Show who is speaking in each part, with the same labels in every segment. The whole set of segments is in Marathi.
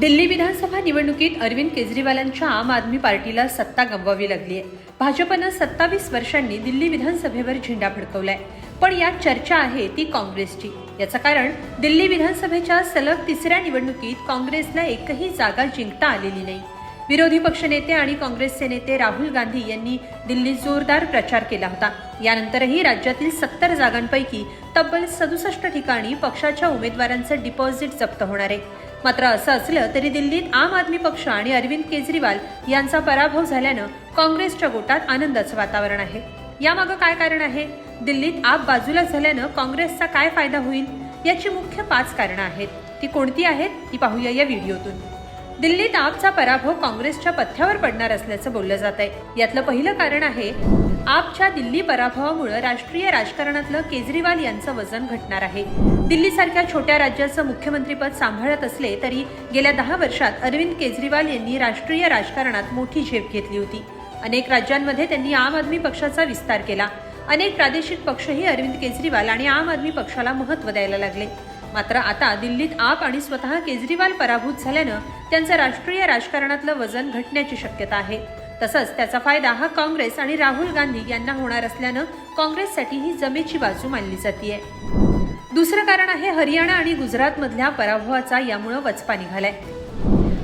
Speaker 1: दिल्ली विधानसभा निवडणुकीत अरविंद केजरीवालांच्या आम आदमी पार्टीला सत्ता गमवावी लागली आहे भाजपनं सत्तावीस वर्षांनी दिल्ली विधानसभेवर झेंडा फडकवलाय. पण यात चर्चा आहे ती काँग्रेसची. याचं कारण दिल्ली विधानसभेच्या सलग तिसऱ्या निवडणुकीत काँग्रेसला एकही जागा जिंकता आलेली नाही. विरोधी पक्षनेते आणि काँग्रेसचे नेते राहुल गांधी यांनी दिल्लीत जोरदार प्रचार केला होता. यानंतरही राज्यातील सत्तर जागांपैकी तब्बल सदुसष्ट ठिकाणी पक्षाच्या उमेदवारांचं डिपॉझिट जप्त होणार आहे. मात्र असं असलं तरी दिल्लीत आम आदमी पक्ष आणि अरविंद केजरीवाल यांचा पराभव झाल्यानं काँग्रेसच्या गोटात आनंदाचं वातावरण आहे. यामागं काय कारण आहे? दिल्लीत आप बाजूला झाल्यानं काँग्रेसचा काय फायदा होईल? याची मुख्य पाच कारणं आहेत. ती कोणती आहेत? ती पाहूया या व्हिडिओतून. दिल्लीत आपचा पराभव काँग्रेसच्या पथ्यावर पडणार असल्याचं बोललं जात आहे. यातलं पहिलं कारण आहे आपच्या दिल्ली पराभवामुळे राष्ट्रीय राजकारणातलं केजरीवाल यांचं वजन घटणार आहे. दिल्लीसारख्या छोट्या राज्याचं मुख्यमंत्रीपद सांभाळत असले तरी गेल्या दहा वर्षात अरविंद केजरीवाल यांनी राष्ट्रीय राजकारणात मोठी झेप घेतली होती. अनेक राज्यांमध्ये त्यांनी आम आदमी पक्षाचा विस्तार केला. अनेक प्रादेशिक पक्षही अरविंद केजरीवाल आणि आम आदमी पक्षाला महत्त्व द्यायला लागले. मात्र आता दिल्लीत आप आणि स्वतः केजरीवाल पराभूत झाल्यानं त्यांचं राष्ट्रीय राजकारणातलं वजन घटण्याची शक्यता आहे. तसंच त्याचा फायदा हा काँग्रेस आणि राहुल गांधी यांना होणार असल्यानं काँग्रेससाठी ही जमेची बाजू मानली जाते दुसरं कारण आहे हरियाणा आणि गुजरातमधल्या पराभवाचा यामुळं वचपा निघालाय.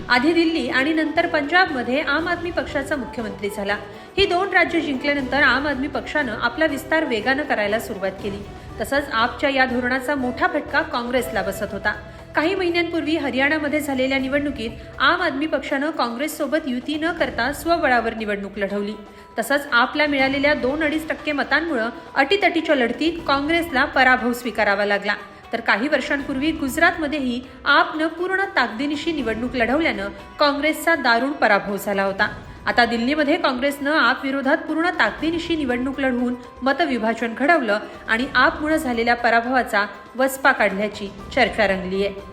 Speaker 1: आधी दिल्ली आणि नंतर पंजाबमध्ये आम आदमी पक्षाचा मुख्यमंत्री झाला. ही दोन राज्य जिंकल्यानंतर आम आदमी पक्षानं आपला विस्तार वेगानं करायला सुरुवात केली. तसंच आपच्या या धोरणाचा मोठा फटका काँग्रेसला बसत होता. काही महिन्यांपूर्वी हरियाणामध्ये झालेल्या निवडणुकीत आम आदमी पक्षानं काँग्रेससोबत युती न करता स्वबळावर निवडणूक लढवली. तसंच आपला मिळालेल्या दोन अडीच टक्के मतांमुळं अटीतटीच्या लढतीत काँग्रेसला पराभव स्वीकारावा लागला. तर काही वर्षांपूर्वी गुजरातमध्येही आपनं पूर्ण ताकदीनिशी निवडणूक लढवल्यानं काँग्रेसचा दारुण पराभव झाला होता. आता दिल्लीमध्ये काँग्रेसनं आप विरोधात पूर्ण ताकदीनिशी निवडणूक लढवून मतविभाजन घडवलं आणि आपमुळे झालेल्या पराभवाचा वचपा काढल्याची चर्चा रंगली आहे.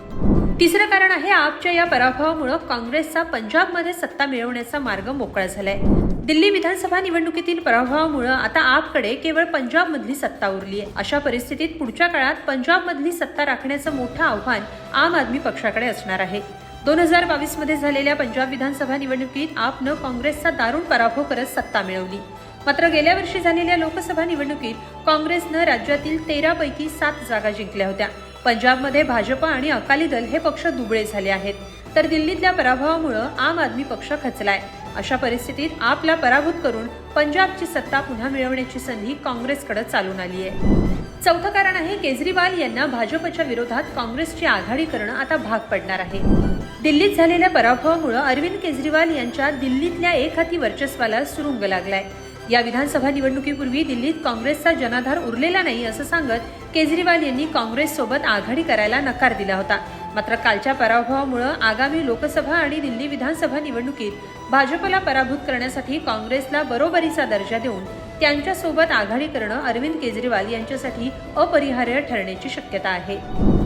Speaker 1: तिसरं कारण आहे आपच्या या पराभवामुळे काँग्रेसचा पंजाबमध्ये सत्ता मिळवण्याचा मार्ग मोकळा झालाय. दिल्ली विधानसभा निवडणुकीतील पराभवामुळे आता आपकडे केवळ पंजाबमधली सत्ता उरली आहे. अशा परिस्थितीत पुढच्या काळात पंजाबमधली सत्ता राखण्याचं मोठं आव्हान आम आदमी पक्षाकडे असणार आहे. दोन हजार बावीसमध्ये झालेल्या पंजाब विधानसभा निवडणुकीत आपनं काँग्रेसचा दारुण पराभव करत सत्ता मिळवली. मात्र गेल्या वर्षी झालेल्या लोकसभा निवडणुकीत काँग्रेसनं राज्यातील तेरा पैकी सात जागा जिंकल्या होत्या. पंजाबमध्ये भाजप आणि अकाली दल हे पक्ष दुबळे झाले आहेत. तर दिल्लीतल्या पराभवामुळे आम आदमी पक्ष खचलाय. अशा परिस्थितीत आपला पराभूत करून पंजाबची सत्ता पुन्हा मिळवण्याची संधी काँग्रेसकडे चालून आली आहे चौथं कारण आहे केजरीवाल यांना भाजपच्या विरोधात काँग्रेसची आघाडी करणं आता भाग पडणार आहे. दिल्लीत झालेल्या पराभवामुळे अरविंद केजरीवाल यांच्या दिल्लीतल्या एक हाती वर्चस्वाला सुरुंग लागलाय. या विधानसभा निवडणुकीपूर्वी दिल्लीत काँग्रेसचा जनाधार उरलेला नाही असं सांगत केजरीवाल यांनी काँग्रेससोबत आघाडी करायला नकार दिला होता. मात्र कालच्या पराभवामुळे आगामी लोकसभा आणि दिल्ली विधानसभा निवडणुकीत भाजपला पराभूत करण्यासाठी काँग्रेसला बरोबरीचा दर्जा देऊन त्यांच्यासोबत आघाडी करणं अरविंद केजरीवाल यांच्यासाठी अपरिहार्य ठरण्याची शक्यता आहे.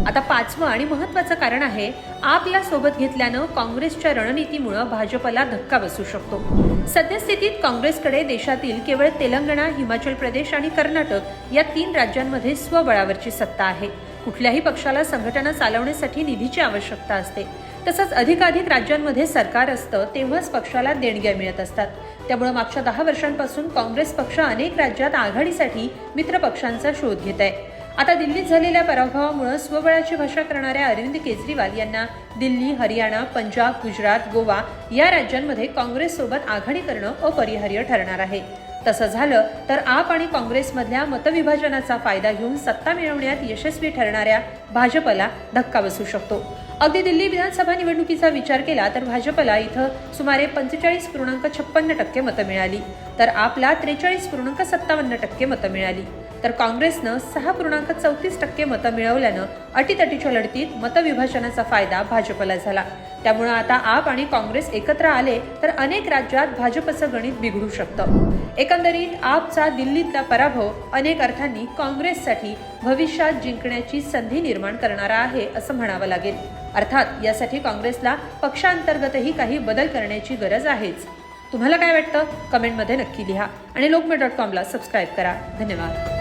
Speaker 1: आता पाचवं आणि महत्वाचं कारण आहे आपला सोबत घेतल्यानं काँग्रेसच्या रणनीतीमुळं भाजपला धक्का बसू शकतो. सद्यस्थितीत काँग्रेसकडे देशातील केवळ तेलंगणा हिमाचल प्रदेश आणि कर्नाटक या तीन राज्यांमध्ये स्वबळावरची सत्ता आहे. कुठल्याही पक्षाला संघटना चालवण्यासाठी निधीची आवश्यकता असते. तसंच अधिकाधिक राज्यांमध्ये सरकार असतं तेव्हाच पक्षाला देणग्या मिळत असतात. त्यामुळे मागच्या दहा वर्षांपासून काँग्रेस पक्ष अनेक राज्यात आघाडीसाठी मित्र पक्षांचा शोध घेत आहे. आता दिल्लीत झालेल्या पराभवामुळे स्वबळाची भाषा करणाऱ्या अरविंद केजरीवाल यांना दिल्ली हरियाणा पंजाब गुजरात गोवा या राज्यांमध्ये काँग्रेससोबत आघाडी करणं अपरिहार्य ठरणार आहे. तसं झालं तर आप आणि काँग्रेसमधल्या मतविभाजनाचा फायदा घेऊन सत्ता मिळवण्यात यशस्वी ठरणाऱ्या भाजपला धक्का बसू शकतो. अगदी दिल्ली विधानसभा निवडणुकीचा विचार केला तर भाजपला इथं सुमारे पंचेचाळीस पूर्णांक छप्पन्न टक्के मतं मिळाली. तर आपला त्रेचाळीस पूर्णांक सत्तावन्न टक्के मतं मिळाली. तर काँग्रेसनं सहा पूर्णांक चौतीस टक्के मतं मिळवल्यानं अटीतटीच्या लढतीत मतविभाजनाचा फायदा भाजपला झाला. त्यामुळं आता आप आणि काँग्रेस एकत्र आले तर अनेक राज्यात भाजपचं गणित बिघडू शकतं. एकंदरीत आपचा दिल्लीतला पराभव अनेक अर्थांनी काँग्रेससाठी भविष्यात जिंकण्याची संधी निर्माण करणारा आहे असं म्हणावं लागेल. अर्थात यासाठी काँग्रेसला पक्षांतर्गतही काही बदल करण्याची गरज आहेच. तुम्हाला काय वाटतं? कमेंटमध्ये नक्की लिहा आणि लोकमत डॉट कॉमला सबस्क्राईब करा. धन्यवाद.